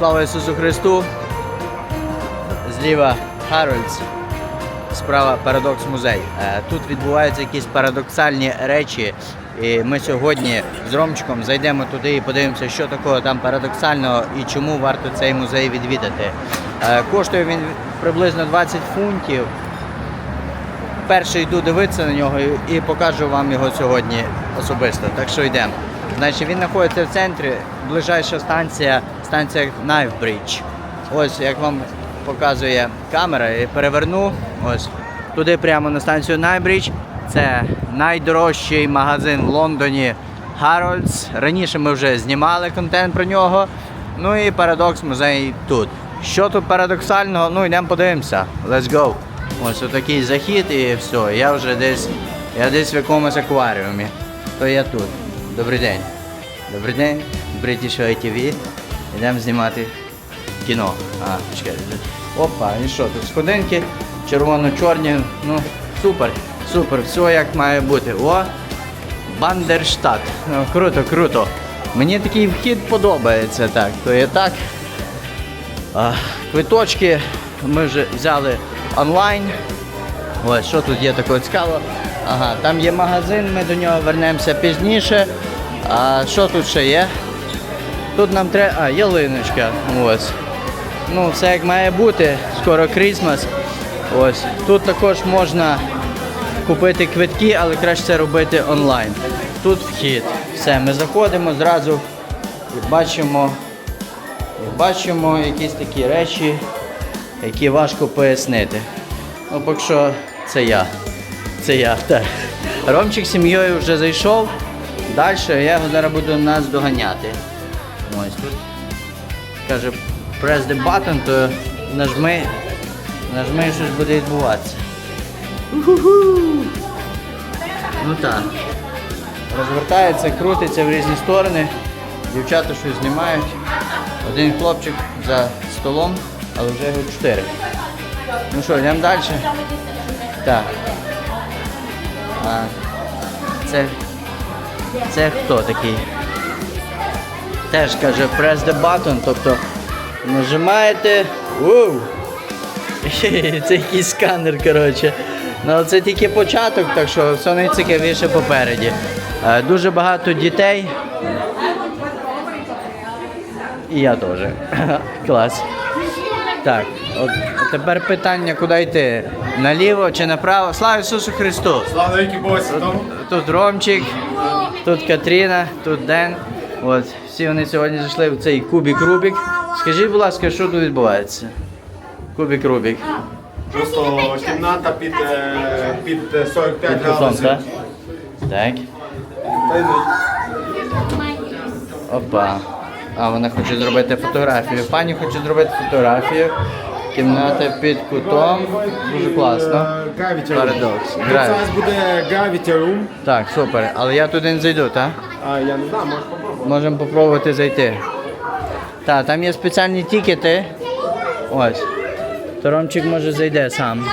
Слава Ісусу Христу! Зліва Харольдс, справа Парадокс музей. Е, Тут відбуваються якісь парадоксальні речі. І ми сьогодні з Ромчиком зайдемо туди і подивимося, що такого там парадоксального і чому варто цей музей відвідати. Е, Коштує він приблизно 20 фунтів. Перший йду дивитися на нього і- покажу вам його сьогодні особисто. Так що йдемо. Значить, він знаходиться в центрі, ближайша станція, станція Knifebridge. Ось як вам показує камера, і переверну. Ось туди прямо на станцію Knifebridge. Це найдорожчий магазин в Лондоні Harrods. Раніше ми вже знімали контент про нього. Ну і парадокс музей тут. Що тут парадоксального? Ну йдемо подивимося. Let's go. Ось отакий захід і все. Я вже десь. Я десь в якомусь акваріумі. То я тут. Добрий день. Добрий день. British ITV. Йдемо знімати кіно. А, чекайте. Опа, і що тут? Сходинки, червоно-чорні. Ну, супер, супер, все як має бути. О! Бандерштат. Круто, круто. Мені такий вхід подобається так. То є так. А, квиточки ми вже взяли онлайн. Ось, що тут є такого цікавого? Ага, там є магазин, ми до нього вернемося пізніше. А що тут ще є? Тут нам треба. А, ялиночка. Ось. ну, все як має бути. Скоро Крісмас. Ось. Тут також можна купити квитки, але краще це робити онлайн. Тут вхід. Все, ми заходимо зразу бачимо, бачимо якісь такі речі, які важко пояснити. Ну, поки що це я. Це я. Так. Ромчик з сім'єю вже зайшов. Далі я його зараз буду нас доганяти. Ось тут. Каже, press the button, то нажми, нажми і щось буде відбуватися. Ну так. Розвертається, крутиться в різні сторони. Дівчата щось знімають. Один хлопчик за столом, але вже його чотири. Ну що, йдемо далі? Так. А, це, це хто такий? Теж каже press the button, тобто нажимаєте. Воу! Це якийсь сканер, коротше. Ну, це тільки початок, так що все найцікавіше попереді. Е, Дуже багато дітей. І я теж. Клас. Так, от от тепер питання, куди йти? Наліво чи направо? Слава Ісусу Христу! Слава Богу Святому. Тут Ромчик, тут Катріна, тут Ден. От, всі вони сьогодні зайшли в цей кубік Рубік. Скажіть, будь ласка, що тут відбувається? Кубік Рубік. Просто кімната під, е, під е, 45 Під кутом, градусів. так? Так. Та й Опа. А вона хоче зробити фотографію. Пані хоче зробити фотографію. Кімната під кутом. Дуже класно. е, Gravity Room. Парадокс. Тут Гравіті. зараз буде Gravity Room. Так, супер. Але я туди не зайду, так? А я не знаю, можеш попробувати. Можемо попробувати зайти. Так, там є спеціальні тікети. Ось. То Ромчик може зайде сам.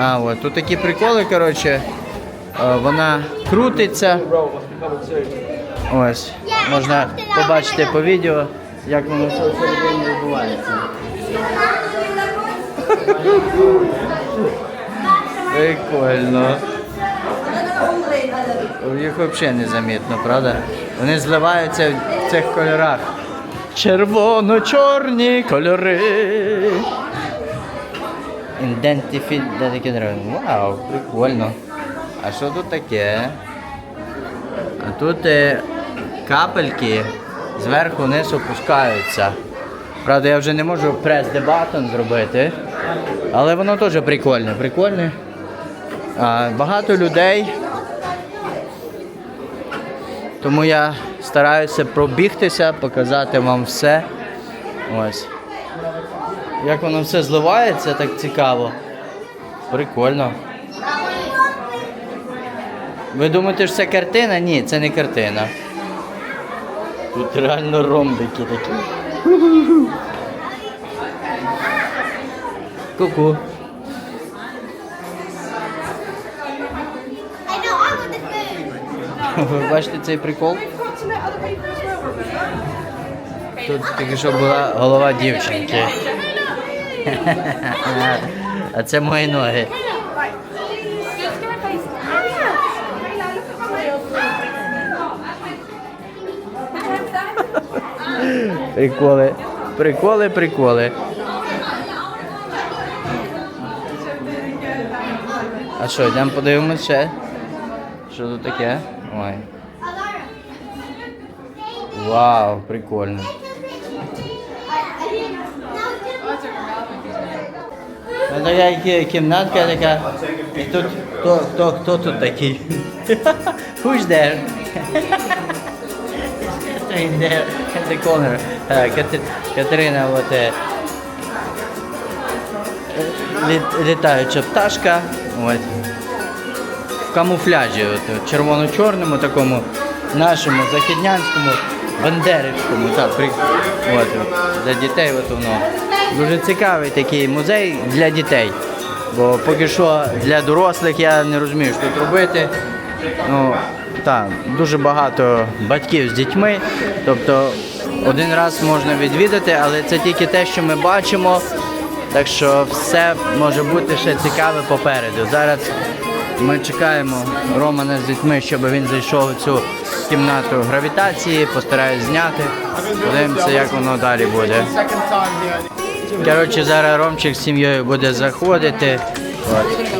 А, от. Тут такі приколи, коротше. Е, Вона крутиться. Ось. Можна побачити по відео, як воно все всередині відбувається. Прикольно. Їх взагалі не замітно, правда? Вони зливаються в цих кольорах. Червоно-чорні кольори. Таке дерево? Вау, прикольно. А що тут таке? А тут е, капельки зверху вниз опускаються. Правда, я вже не можу прес button зробити. Але воно теж прикольне. Прикольне. А, багато людей. Тому я стараюся пробігтися, показати вам все. Ось. Як воно все зливається, так цікаво. Прикольно. Ви думаєте, що це картина? Ні, це не картина. Тут реально ромбики такі. Ку-ку. Ви бачите цей прикол? Тут тільки що була голова дівчинки. А це мої ноги. Приколи. Приколи, приколи. А що, йдемо подивимося ще? Що тут таке? Ой. Вау, прикольно. Ну, така кі- кімнатка така. І тут хто, хто, хто тут такий? Who's there? the corner. Е, Катерина, от е, літ- літаюча пташка. От. Камуфляжі, от, червоно-чорному такому, нашому західнянському, бандерівському. Так, при... от, от, для дітей от воно. Дуже цікавий такий музей для дітей. Бо поки що для дорослих я не розумію, що тут робити. Ну, так, дуже багато батьків з дітьми. Тобто один раз можна відвідати, але це тільки те, що ми бачимо. Так що все може бути ще цікаве попереду. Зараз ми чекаємо Романа з дітьми, щоб він зайшов у цю кімнату гравітації, постараюсь зняти. Подивимося, як воно далі буде. Коротше, зараз Ромчик з сім'єю буде заходити. От.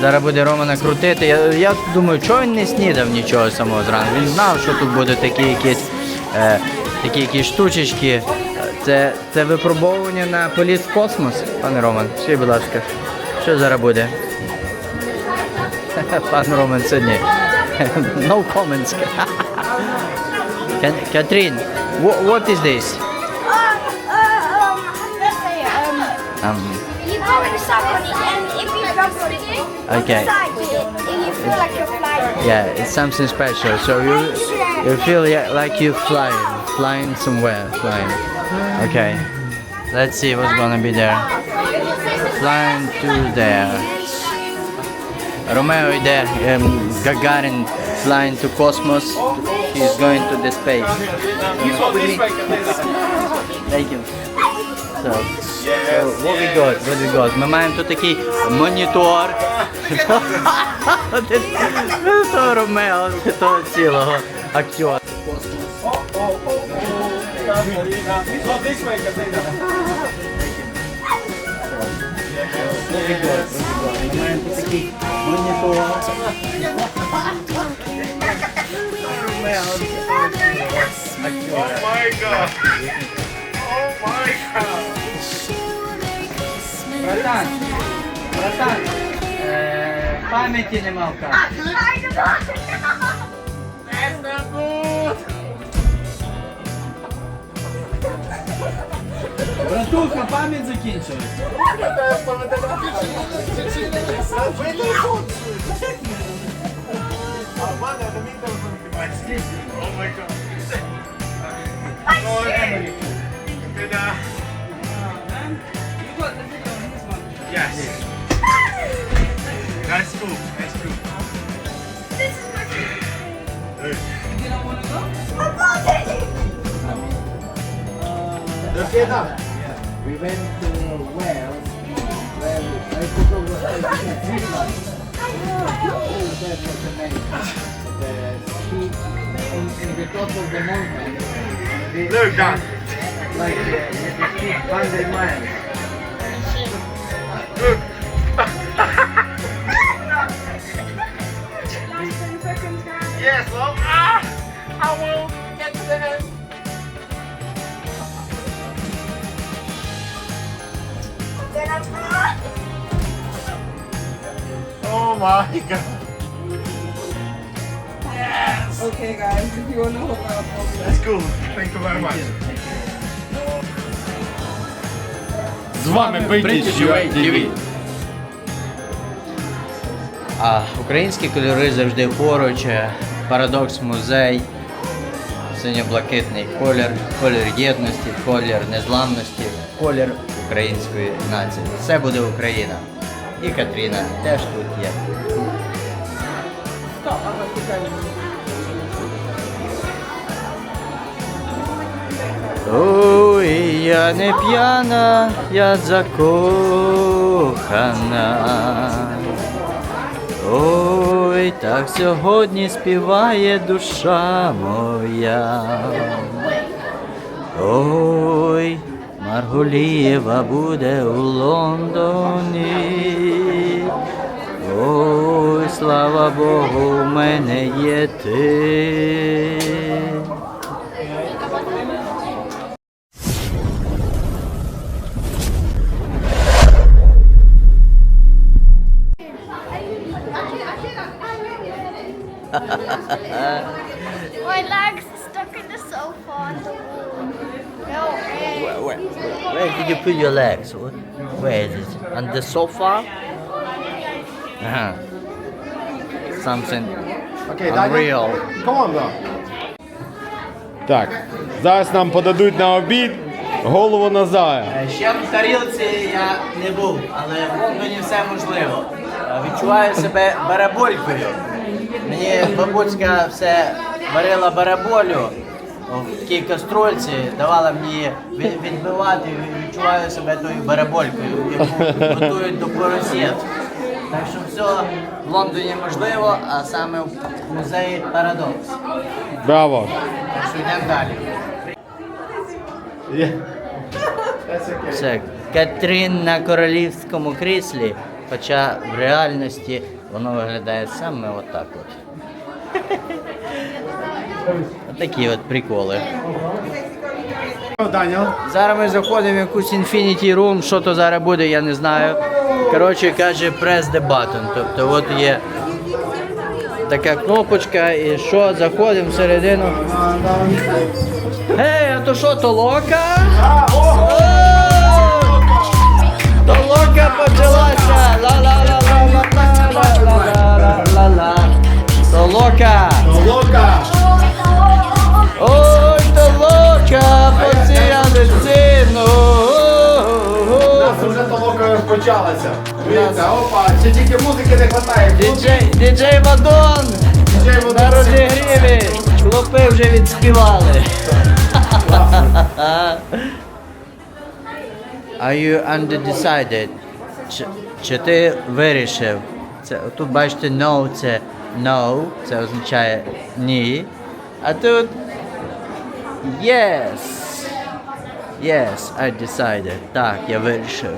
Зараз буде Романа крутити. Я, я думаю, чого він не снідав нічого самого зранку. Він знав, що тут будуть такі якісь, е, такі якісь штучечки. Це, це випробовування на політ в космос, пане Роман. Скажіть, будь ласка, що зараз буде? Pan Roman Sunye. no comments. Catherine, wh what is this? Uh, uh, um, let's say, um, um, you go in the subway and if you jump on it. Side, you, feel like you're flying. Yeah, it's something special. So you you feel yeah, like you're flying, flying somewhere, flying. Okay, let's see what's gonna be there. Flying to there. Romeo йде, ем, Гагарин flying to cosmos. He's going to the space. Thank you. So, so what we got? What we got? Ми маємо тут такий монітор. То Ромео, то цілого актера. Ми маємо тут такий монітор. Ромео, актер. Братан, братан, е, пам'яті нема в карті. Братуха, пам'ять закінчилась. That's cool. That's cool. we went to Wales, where I took over Finland. That was amazing. The ski in, in the top of the mountain. We- Look, Dan. Like uh, you ski 100 miles. Yes, love. Ah, I will get to the end. Oh my god. Okay, guys, if you want to hold hold up. That's cool. Thank you very much. З вами British UA TV. А українські кольори завжди поруч. е, Парадокс музей, синьо-блакитний колір, колір єдності, колір незламності, колір української нації. Це буде Україна. І Катріна теж тут є. Ой, я не п'яна, я закохана. Ой, так сьогодні співає душа моя. Ой, Марголієва буде у Лондоні. Ой, слава Богу, у мене є ти. My legs are stuck in the sofa on the wall. No, hey. Where, where, where did you put your legs? Where is it? On the sofa? Uh-huh. Something Окей, unreal. Команда. Так, зараз нам подадуть на обід голову Назая. Е, Ще в тарілці я не був, але в Лондоні все можливо. Е, Відчуваю себе бараболькою. Мені бабуцька все варила бараболю в такій каструльці, давала мені відбивати, відчуваю себе тою бараболькою, яку готують до поросят. Так що все в Лондоні можливо, а саме в музеї Парадокс. Браво! Так що йдемо далі. Це Катрін на королівському кріслі, хоча в реальності воно виглядає саме отак от. Отакі от приколи. Зараз ми заходимо в якусь Infinity Room, що то зараз буде, я не знаю. Коротше, каже press the button. Тобто от є така кнопочка і що, заходимо всередину. Гей, а то що, то лока? То лока почалася! you undecided? Чи, чи ти вирішив? Це, тут бачите no це no, це означає ні. А тут yes. Yes, I decided. Так, я вирішив.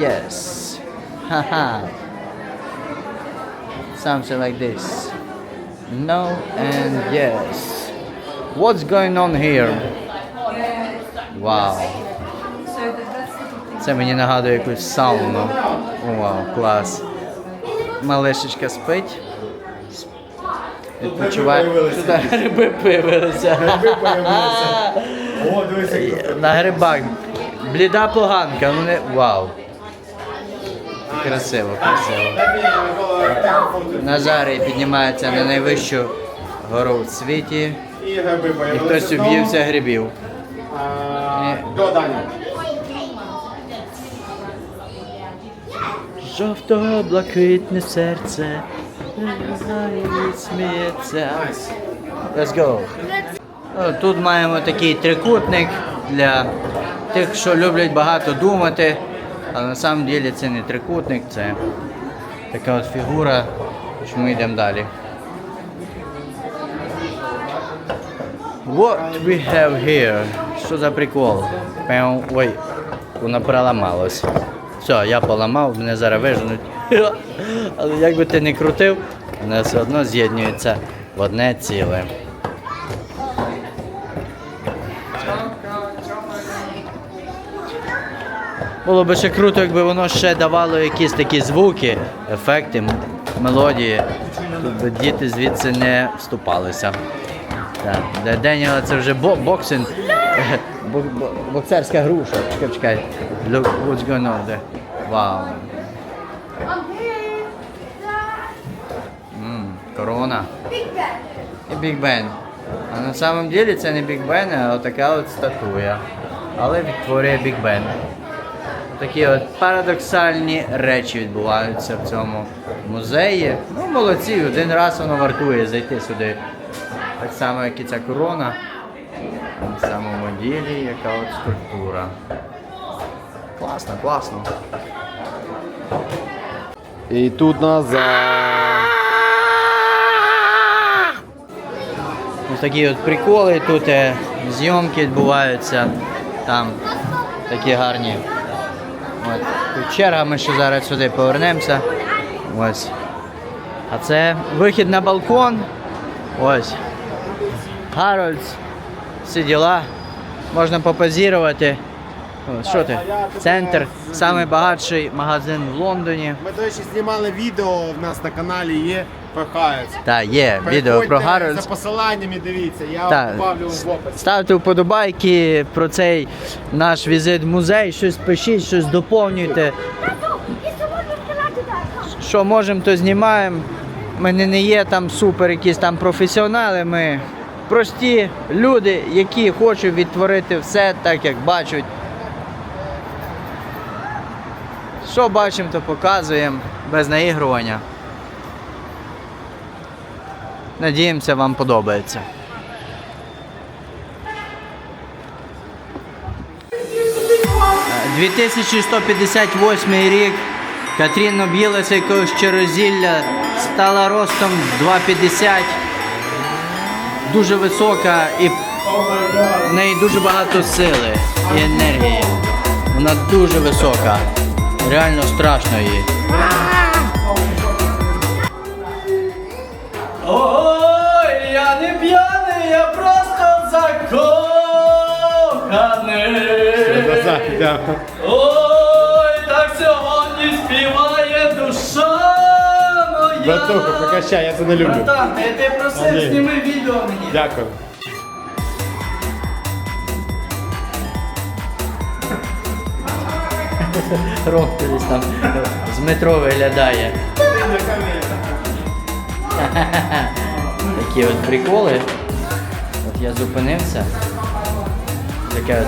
Yes. Ха-ха. Something like this. No and yes. What's going on here? Вау. Це мені нагадує якусь сауну. О, Вау, клас. Малишечка спить. Відпочиває. появилися. Гриби появилися. Гриби появилися. О, дивися. На грибах. Бліда поганка. Ну не. Вау. Красиво, красиво. Назарій піднімається на найвищу гору в світі. І хтось об'ївся грибів. До Дані. Жовто-блакитне серце. Let's go. Ну, Тут маємо такий трикутник для тих, що люблять багато думати. Але на самом деле це не трикутник, це така от фігура, що ми йдемо далі. What we have here? Що за прикол? Ой, вона проламалась. Все, я поламав, мене зараз виженуть. Але як би ти не крутив, вона все одно з'єднується в одне ціле. Було б ще круто, якби воно ще давало якісь такі звуки, ефекти, мелодії. Тут би діти звідси не вступалися. Так, для Деніела це вже боксинг, бо- бо- боксерська груша. Чекай, чекай. Look what's going on there. Вау. М, корона. І Біг Бен. А на самом деле це не Біг Бен, а така от статуя. Але відтворює Біг Бен. Такі от парадоксальні речі відбуваються в цьому музеї. Ну, молодці, один раз воно вартує зайти сюди. Так само, як і ця корона. На самому ділі, яка от скульптура. Класно, класно. І тут назад. Ось такі от приколи, тут е, зйомки відбуваються, там такі гарні. От. Тут черга, ми ще зараз сюди повернемося. Ось. А це вихід на балкон. Ось. Гарольдс. Всі діла. Можна попозірувати. Що ти? Центр, найбагатший магазин в Лондоні. Ми, до речі, знімали відео в нас на каналі є Перхаєць. Так, є відео про Гарольдс. За посиланнями дивіться, я добавлю в опис. Ставте вподобайки про цей наш візит в музей, щось пишіть, щось доповнюйте. Що можемо, то знімаємо. Ми не, не є там супер якісь там професіонали. Ми прості люди, які хочуть відтворити все так, як бачать. Що бачимо, то показуємо без наігрування. Надіємося, вам подобається. Е, 2158 рік Катрін об'їлася якогось черозілля, стала ростом 2,50. Дуже висока і в неї дуже багато сили і енергії. Вона дуже висока. Реально страшно їй. Ой, я не п'яний, я просто закоханий. Ой, так сьогодні співає душа моя. Братуха, прокачай, я це не люблю. Братан, я просив, Андрій. зніми відео мені. Дякую. Ром десь там з метро виглядає. Такі от приколи. От я зупинився. Така от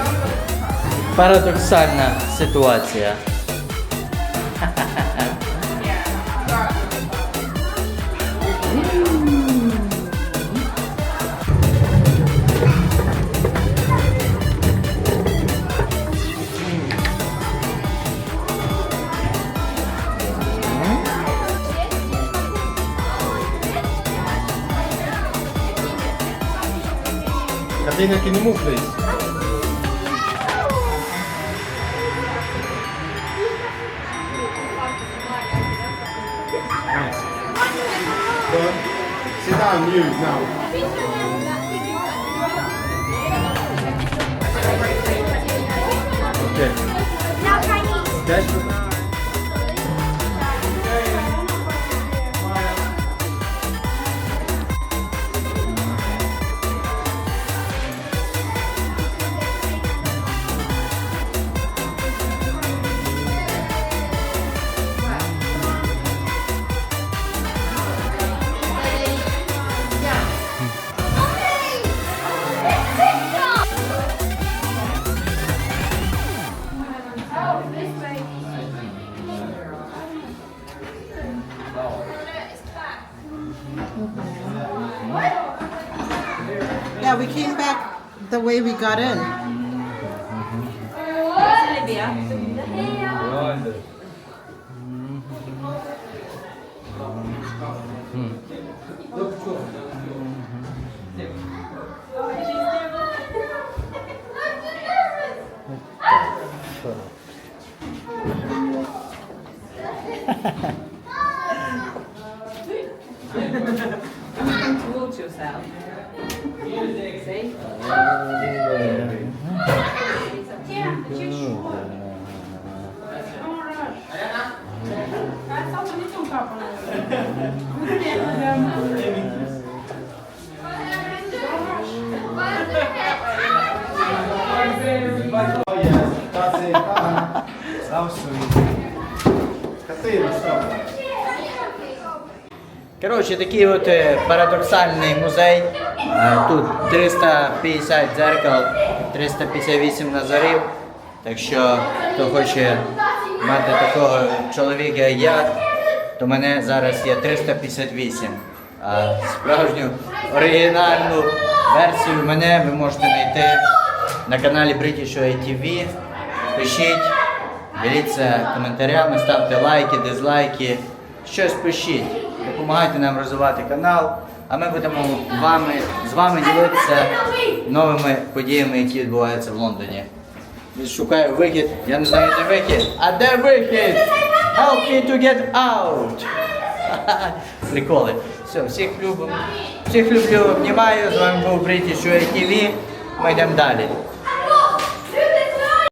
парадоксальна ситуація. biega aqui no Muflês. Você dá mil? Não. Way we got in. Hmm. Коротше, такий от е, парадоксальний музей. Е, Тут 350 дзеркал, 358 назарів. Так що, хто хоче мати такого чоловіка, як я, то мене зараз є 358. А справжню оригінальну версію мене ви можете знайти на каналі British TV. Пишіть, діліться коментарями, ставте лайки, дизлайки. Щось пишіть, допомагайте нам розвивати канал, а ми будемо вами, з вами ділитися новими подіями, які відбуваються в Лондоні. Шукаю вихід, я не знаю, де вихід. А де вихід? Help me to get out! Приколи. Все, всіх любимо. Всіх люблю, обнімаю. З вами був British TV. Ми йдемо далі.